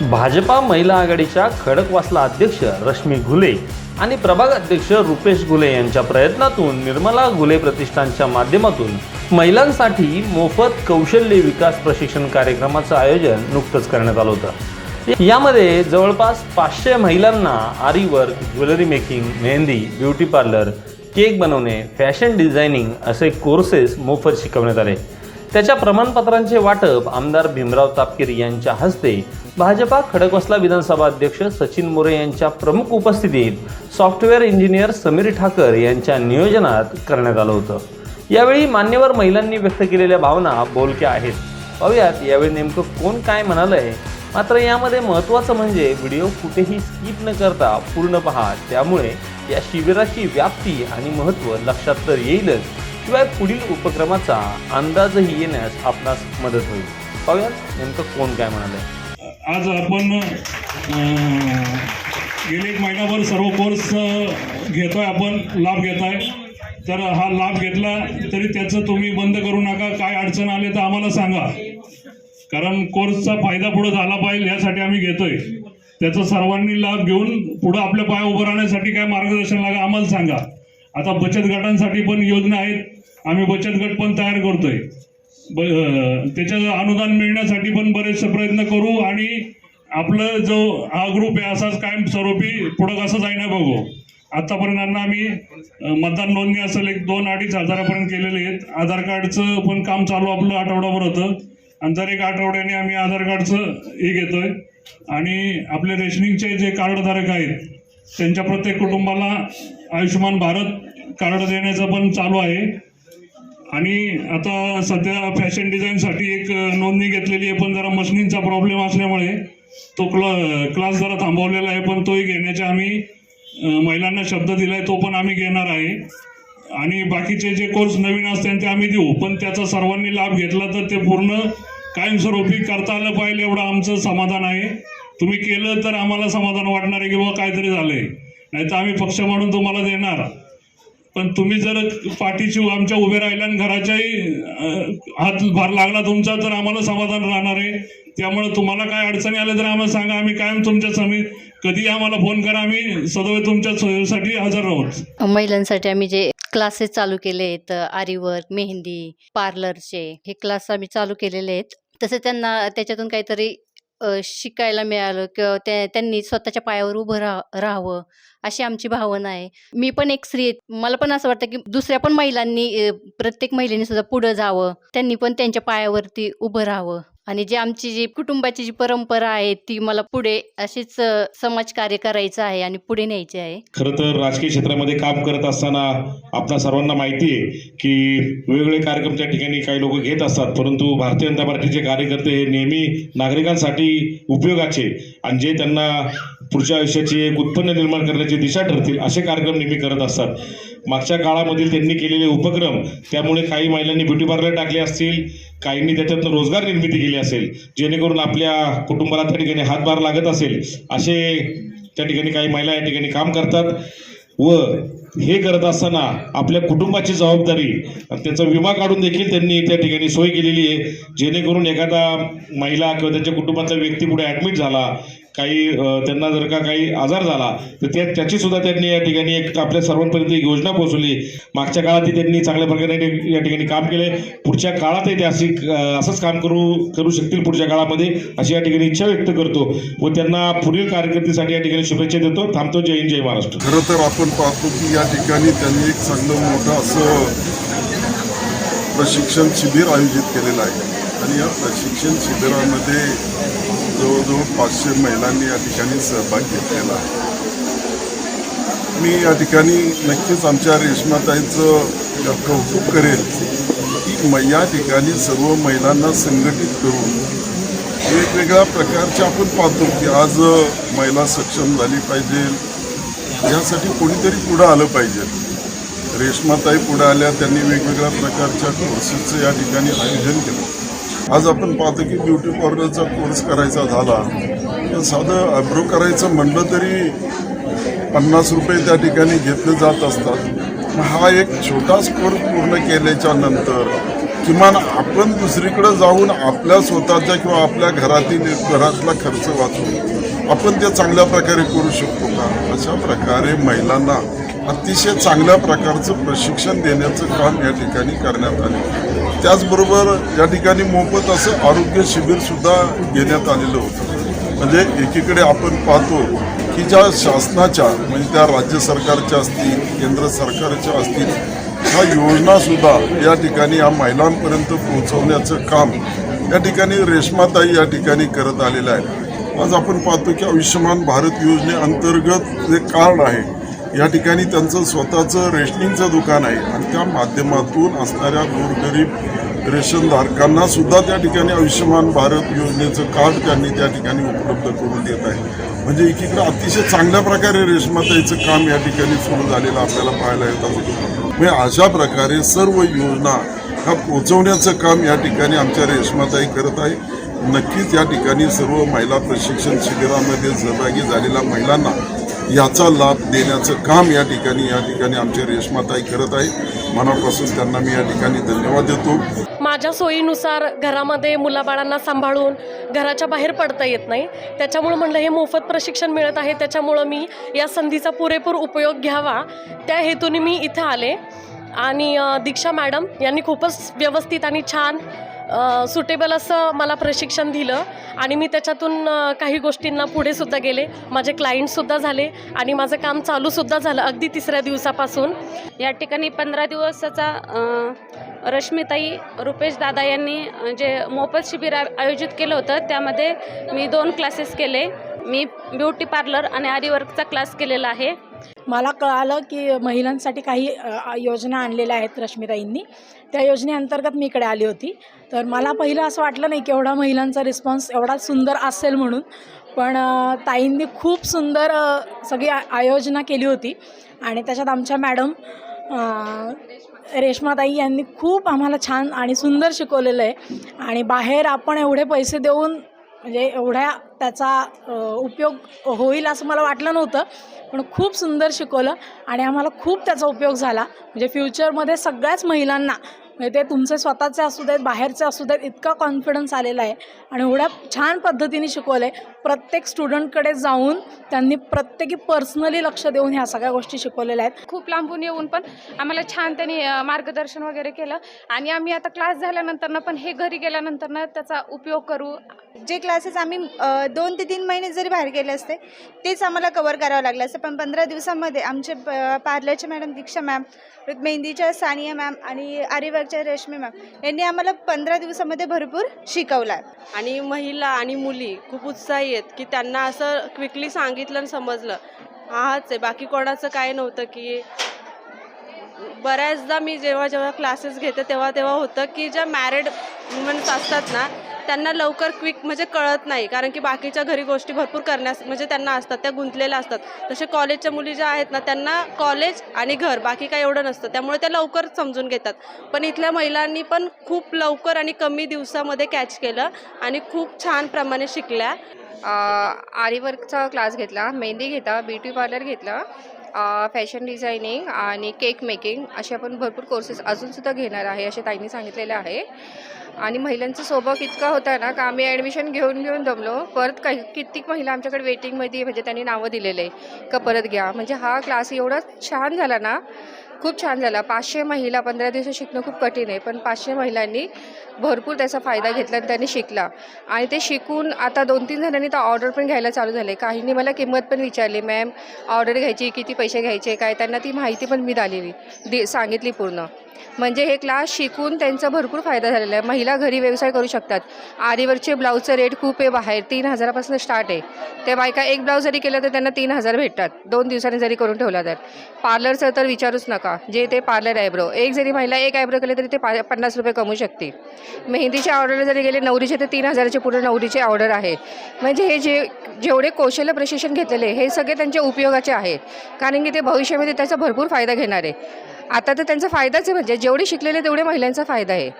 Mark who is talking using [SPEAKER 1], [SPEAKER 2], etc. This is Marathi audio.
[SPEAKER 1] भाजपा महिला आघाडीच्या खडकवासला अध्यक्ष रश्मी घुले आणि प्रभाग अध्यक्ष रुपेश घुले यांच्या प्रयत्नातून निर्मला घुले प्रतिष्ठानच्या माध्यमातून महिलांसाठी मोफत कौशल्य विकास प्रशिक्षण कार्यक्रमाचं आयोजन नुकतंच करण्यात आलं होतं. यामध्ये जवळपास पाचशे महिलांना aari work jewellery making mehndi beauty parlour cake बनवणे फॅशन डिझायनिंग असे कोर्सेस मोफत शिकवण्यात आले. त्याच्या प्रमाणपत्रांचे वाटप आमदार भीमराव तापकीर यांच्या हस्ते भाजपा खडकवासला विधानसभा अध्यक्ष सचिन मोरे यांच्या प्रमुख उपस्थितीत सॉफ्टवेअर इंजिनियर समीर ठाकर यांच्या नियोजनात करण्यात आलं होतं. यावेळी मान्यवर महिलांनी व्यक्त केलेल्या भावना बोलक्या आहेत. पाहूयात यावेळी नेमकं कोण काय म्हणालंय. मात्र यामध्ये महत्त्वाचं म्हणजे व्हिडिओ कुठेही स्किप न करता पूर्ण पहा. त्यामुळे या शिबिराची व्याप्ती आणि महत्त्व लक्षात तर येईलच शिवाय पुढील उपक्रमाचा अंदाजही येण्यास आपणास मदत होईल. पाहूयात नेमकं कोण काय म्हणालंय.
[SPEAKER 2] आज आपण गेले एक महिनाभर सर्व कोर्स घेतो घेतोय आपण लाभ घेताय. तर हा लाभ घेतला तरी त्याचं तुम्ही बंद करू नका. काय अडचण आले तर आम्हाला सांगा. कारण कोर्सचा फायदा पुढे झाला पाहिजे यासाठी आम्ही घेतोय. त्याचा सर्वांनी लाभ घेऊन पुढे आपल्या पाया उभं राहण्यासाठी काय मार्गदर्शन लागा आम्हाला सांगा. आता बचत गटांसाठी पण योजना आहेत. आम्ही बचत गट पण तयार करतोय. त्याचं अनुदान मिळण्यासाठी पण बरेचसे प्रयत्न करू आणि आपलं जो हा ग्रुप आहे असाच कायम स्वरूपी पुढं कसं जाईना बघू. आतापर्यंत आम्ही मतदान नोंदणी असेल एक दोन अडीच हजारापर्यंत केलेले आहेत. आधार कार्डचं पण काम चालू आपलं आठवडाभर होतं. आणि दर एक आठवड्याने आम्ही आधार कार्डचं हे घेतोय. आणि आपले रेशनिंगचे जे कार्डधारक आहेत त्यांच्या प्रत्येक कुटुंबाला आयुष्यमान भारत कार्ड देण्याचं पण चालू आहे. आणि आता सध्या फॅशन डिझाईनसाठी एक नोंदणी घेतलेली आहे पण जरा मशिनींचा प्रॉब्लेम असल्यामुळे तो क्ल क्लास जरा थांबवलेला आहे पण तोही घेण्याचे आम्ही महिलांना शब्द दिलाय तो पण आम्ही घेणार आहे. आणि बाकीचे जे कोर्स नवीन असतील ते आम्ही देऊ पण त्याचा सर्वांनी लाभ घेतला तर ते पूर्ण कायमस्वरूपी करता आलं पाहिजे एवढं आमचं समाधान आहे. तुम्ही केलं तर आम्हाला समाधान वाटणार आहे किंवा काहीतरी झालंय. नाही तर आम्ही पक्ष म्हणून तुम्हाला देणार. पण तुम्ही जर पाठीशी आमच्या उभे राहिल्या आणि घराच्याही हात भार लागला तुमचा तर आम्हाला समाधान राहणार आहे. त्यामुळे तुम्हाला काय अडचणी आल्या तर आम्हाला सांगा आम्ही कायम तुमच्या समी कधी आम्हाला फोन करा आम्ही सदैव तुमच्या सोयीसाठी हजर आहोत
[SPEAKER 3] महिलांसाठी आम्ही जे क्लासेस चालू केले आहेत आरीवर्क मेहंदी पार्लरचे हे क्लास आम्ही चालू केलेले आहेत. तसे त्यांना त्याच्यातून काहीतरी अ, शिकायला मिळालं किंवा त्या त्यांनी स्वतःच्या पायावर उभं राहा राहावं अशी आमची भावना आहे. मी पण एक स्त्री आहे. मला पण असं वाटतं की दुसऱ्या पण महिलांनी अ, प्रत्येक महिलेने सुद्धा पुढं जावं. त्यांनी पण त्यांच्या पायावरती उभं राहावं. आणि जी आमची जी कुटुंबाची जी परंपरा आहे ती मला पुढे अशीच समाज समाजकार्य करायचं आहे आणि पुढे न्यायचे आहे.
[SPEAKER 4] खरं तर राजकीय क्षेत्रामध्ये काम करत असताना आपल्या सर्वांना माहिती आहे की वेगवेगळे कार्यक्रम त्या ठिकाणी काही लोक घेत असतात. परंतु भारतीय जनता पार्टीचे कार्यकर्ते हे नेहमी नागरिकांसाठी उपयोगाचे. आणि जे त्यांना पुढच्या आयुष्याची एक उत्पन्न निर्माण करण्याची दिशा ठरतील असे कार्यक्रम नेहमी करत असतात. मागच्या काळामधील त्यांनी केलेले उपक्रम त्यामुळे काही महिलांनी ब्युटी पार्लर टाकले असतील काहींनी त्याच्यातनं रोजगार निर्मिती केली असेल जेणेकरून आपल्या कुटुंबाला त्या ठिकाणी हातभार लागत असेल असे त्या ठिकाणी काही महिला या ठिकाणी काम करतात. व हे करत असताना आपल्या कुटुंबाची जबाबदारी त्याचा विमा काढून देखील त्यांनी त्या ठिकाणी सोय केलेली आहे. जेणेकरून एखादा महिला किंवा त्यांच्या कुटुंबातला व्यक्ती पुढे ॲडमिट झाला काही त्यांना जर का काही आजार झाला तर त्या त्याची सुद्धा त्यांनी या ठिकाणी एक आपल्या सर्वांपर्यंत एक योजना पोहोचवली. मागच्या काळातही त्यांनी चांगल्या प्रकारे या ठिकाणी काम केले. पुढच्या काळातही ते अशी असंच काम करू करू शकतील पुढच्या काळामध्ये अशी या ठिकाणी इच्छा व्यक्त करतो व त्यांना पुढील कारकिर्दीसाठी या ठिकाणी शुभेच्छा देतो. थांबतो. जय हिंद जय महाराष्ट्र.
[SPEAKER 5] खरं तर आपण पाहतो की या ठिकाणी त्यांनी एक चांगलं मोठं असं प्रशिक्षण शिबिर आयोजित केलेलं आहे. आणि या प्रशिक्षण शिबिरामध्ये जवळजवळ पाचशे महिलांनी या ठिकाणी सहभाग घेतलेला आहे. मी या ठिकाणी नक्कीच आमच्या रेशमाताईंचं कौतुक करेल की म- या ठिकाणी सर्व महिलांना संघटित करून वेगवेगळ्या प्रकारचे आपण पाहतो की आज महिला सक्षम झाली पाहिजे. यासाठी कोणीतरी पुढं आलं पाहिजे. रेशमाताई पुढे आल्या त्यांनी वेगवेगळ्या प्रकारच्या कोर्सेसचं या ठिकाणी आयोजन केलं. आज आपण पाहतो की ब्युटी पार्लरचा कोर्स करायचा झाला. तर साधं आयब्रो करायचं म्हणलं तरी पन्नास रुपये त्या ठिकाणी घेतले जात असतात. हा एक छोटाच कोर्स पूर्ण केल्याच्यानंतर किमान आपण दुसरीकडे जाऊन आपल्या स्वतःच्या किंवा आपल्या घरातील घरातला खर्च वाचून आपण ते चांगल्या प्रकारे करू शकतो का? अशा प्रकारे महिलांना अतिशय चांगल्या प्रकारचं प्रशिक्षण देण्याचं काम या ठिकाणी करण्यात आले. त्याचबरोबर या ठिकाणी मोफत असं आरोग्य शिबिरसुद्धा घेण्यात आलेलं होतं. म्हणजे एकीकडे आपण पाहतो की ज्या शासनाच्या म्हणजे त्या राज्य सरकारच्या असतील केंद्र सरकारच्या असतील ह्या योजनासुद्धा या ठिकाणी या महिलांपर्यंत पोहोचवण्याचं काम या ठिकाणी रेशमाताई या ठिकाणी करत आलेलं आहे. आज आपण पाहतो की आयुष्यमान भारत योजनेअंतर्गत जे कार्ड आहे या ठिकाणी त्यांचं स्वतःचं रेशनिंगचं दुकान आहे आणि त्या माध्यमातून असणाऱ्या गोरगरीब रेशनधारकांना सुद्धा त्या ठिकाणी आयुष्यमान भारत योजनेचं कार्ड त्यांनी त्या ठिकाणी उपलब्ध करून देत आहे. म्हणजे एकीकडे अतिशय चांगल्या प्रकारे रेशमाताईचं काम या ठिकाणी सुरू झालेलं आपल्याला पाहायला येतं. म्हणजे अशा प्रकारे सर्व योजना ह्या पोचवण्याचं काम या ठिकाणी आमच्या रेशमाताई करत आहे. नक्कीच या ठिकाणी सर्व महिला प्रशिक्षण शिबिरामध्ये सहभागी झालेल्या महिलांना याचा लाभ देण्याचं काम या ठिकाणी या ठिकाणी आमच्या रेशमाताई करत आहे मनापासून त्यांना मी या ठिकाणी धन्यवाद देतो.
[SPEAKER 6] माझ्या सोयीनुसार घरामध्ये मुलाबाळांना सांभाळून घराच्या बाहेर पडता येत नाही. त्याच्यामुळं म्हणलं हे मोफत प्रशिक्षण मिळत आहे. त्याच्यामुळं मी या संधीचा पुरेपूर उपयोग घ्यावा. त्या हेतूने मी इथं आले. आणि दीक्षा मॅडम यांनी खूपच व्यवस्थित आणि छान सुटेबल असं मला प्रशिक्षण दिलं आणि मी त्याच्यातून काही गोष्टींना पुढेसुद्धा गेले. माझे क्लायंटसुद्धा झाले आणि माझं काम चालूसुद्धा झालं अगदी तिसऱ्या दिवसापासून.
[SPEAKER 7] या ठिकाणी पंधरा दिवसाचा रश्मीताई रश्मिताई रुपेश दादा यांनी जे मोफत शिबिर आयोजित केलं होतं त्यामध्ये मी दोन क्लासेस केले. मी ब्युटी पार्लर आणि आरीवर्कचा क्लास केलेला आहे.
[SPEAKER 8] मला कळालं की महिलांसाठी काही योजना आणलेल्या आहेत रश्मीताईंनी. त्या योजनेअंतर्गत मी इकडे आली होती. तर मला पहिलं असं वाटलं नाही की एवढा महिलांचा रिस्पॉन्स एवढा सुंदर असेल म्हणून. पण ताईंनी खूप सुंदर सगळी आयोजना केली होती. आणि त्याच्यात आमच्या मॅडम रेश्माताई यांनी खूप आम्हाला छान आणि सुंदर शिकवलेलं आहे. आणि बाहेर आपण एवढे पैसे देऊन म्हणजे एवढ्या त्याचा उपयोग होईल असं मला वाटलं नव्हतं. पण खूप सुंदर शिकवलं आणि आम्हाला खूप त्याचा उपयोग झाला. म्हणजे फ्युचरमध्ये सगळ्याच महिलांना म्हणजे ते तुमचे स्वतःचे असू देत बाहेरचे असू देत इतका कॉन्फिडन्स आलेला आहे. आणि एवढ्या छान पद्धतीने शिकवलं आहे प्रत्येक स्टुडंटकडे जाऊन त्यांनी प्रत्येकी पर्सनली लक्ष देऊन ह्या सगळ्या गोष्टी शिकवलेल्या आहेत.
[SPEAKER 9] खूप लांबून येऊन पण आम्हाला छान त्यांनी मार्गदर्शन वगैरे केलं. आणि आम्ही आता क्लास झाल्यानंतरनं पण हे घरी गेल्यानंतरनं त्याचा उपयोग करू.
[SPEAKER 10] जे क्लासेस आम्ही दोन ते तीन महिने जरी बाहेर गेले असते तेच आम्हाला कवर करावं लागलं असतं. पण पंधरा दिवसामध्ये आमचे प- पार्लरचे मॅडम दीक्षा मॅम मेहंदीच्या सानिया मॅम आणि आरीवर्कच्या रेशमी मॅम यांनी आम्हाला पंधरा दिवसामध्ये भरपूर शिकवलं. आहे
[SPEAKER 11] आणि महिला आणि मुली खूप उत्साही आहेत की त्यांना असं क्विकली सांगितलं आणि समजलं. हाच आहे. बाकी कोणाचं काय नव्हतं की बऱ्याचदा मी जेव्हा जेव्हा क्लासेस घेते तेव्हा तेव्हा होतं की ज्या मॅरिड वुमन्स असतात ना त्यांना लवकर क्विक म्हणजे कळत नाही. कारण की बाकीच्या घरी गोष्टी भरपूर करण्यास म्हणजे त्यांना असतात त्या गुंतलेल्या असतात. तसे कॉलेजच्या मुली ज्या आहेत ना त्यांना कॉलेज आणि घर बाकी काही एवढं नसतं. त्यामुळे त्या लवकर समजून घेतात. पण इथल्या महिलांनी पण खूप लवकर आणि कमी दिवसामध्ये कॅच केलं आणि खूप छान प्रमाणे शिकल्या.
[SPEAKER 9] आरीवर्कचा क्लास घेतला मेहंदी घेता ब्युटी पार्लर घेतला फॅशन डिझायनिंग आणि केक मेकिंग असे आपण भरपूर कोर्सेस अजूनसुद्धा घेणार आहे असे ताईंनी सांगितलेले आहे. आणि महिलांचा स्वभाव इतका होता ना का आम्ही ॲडमिशन घेऊन घेऊन दमलो. परत काही कित्येक महिला आमच्याकडे वेटिंगमध्ये म्हणजे त्यांनी नावं दिलेले का परत घ्या? म्हणजे हा क्लास एवढा छान झाला ना खूप छान झाला. पाचशे महिला पंधरा दिवस शिकणं खूप कठीण आहे पण पाचशे महिलांनी भरपूर त्याचा फायदा घेतला आणि त्यांनी शिकला. आणि ते शिकून आता दोन तीन जणांनी तर ऑर्डर पण घ्यायला चालू झाले. काहींनी मला किंमत पण विचारली मॅम ऑर्डर घ्यायची किती पैसे घ्यायचे काय? त्यांना ती माहिती पण मी दिलेली दि सांगितली पूर्ण. म्हणजे हे क्लास शिकून त्यांचा भरपूर फायदा झालेला आहे. महिला घरी व्यवसाय करू शकतात. आरीवरचे ब्लाऊजचं रेट खूप आहे बाहेर तीन हजारापासून स्टार्ट आहे. त्या बायका एक ब्लाऊज जरी केलं तर त्यांना तीन हजार भेटतात दोन दिवसांनी जरी करून ठेवला तर. पार्लरचं तर विचारूच नका. जे ते पार्लर आयब्रो एक जरी महिला एक आयब्रो केले तरी ते पा पन्नास रुपये कमवू शकते मेहंदीच्या ऑर्डरला जरी गेले नवरीचे तर तीन हजाराचे पूर्ण नवरीचे ऑर्डर आहे. म्हणजे हे जे जेवढे कौशल्य प्रशिक्षण घेतलेले हे सगळे त्यांच्या उपयोगाचे आहे. कारण की ते भविष्यामध्ये त्याचा भरपूर फायदा घेणार आहे. आता तर त्यांचा फायदाच आहे म्हणजे जेवढे शिकलेले तेवढे महिलांचा फायदा आहे.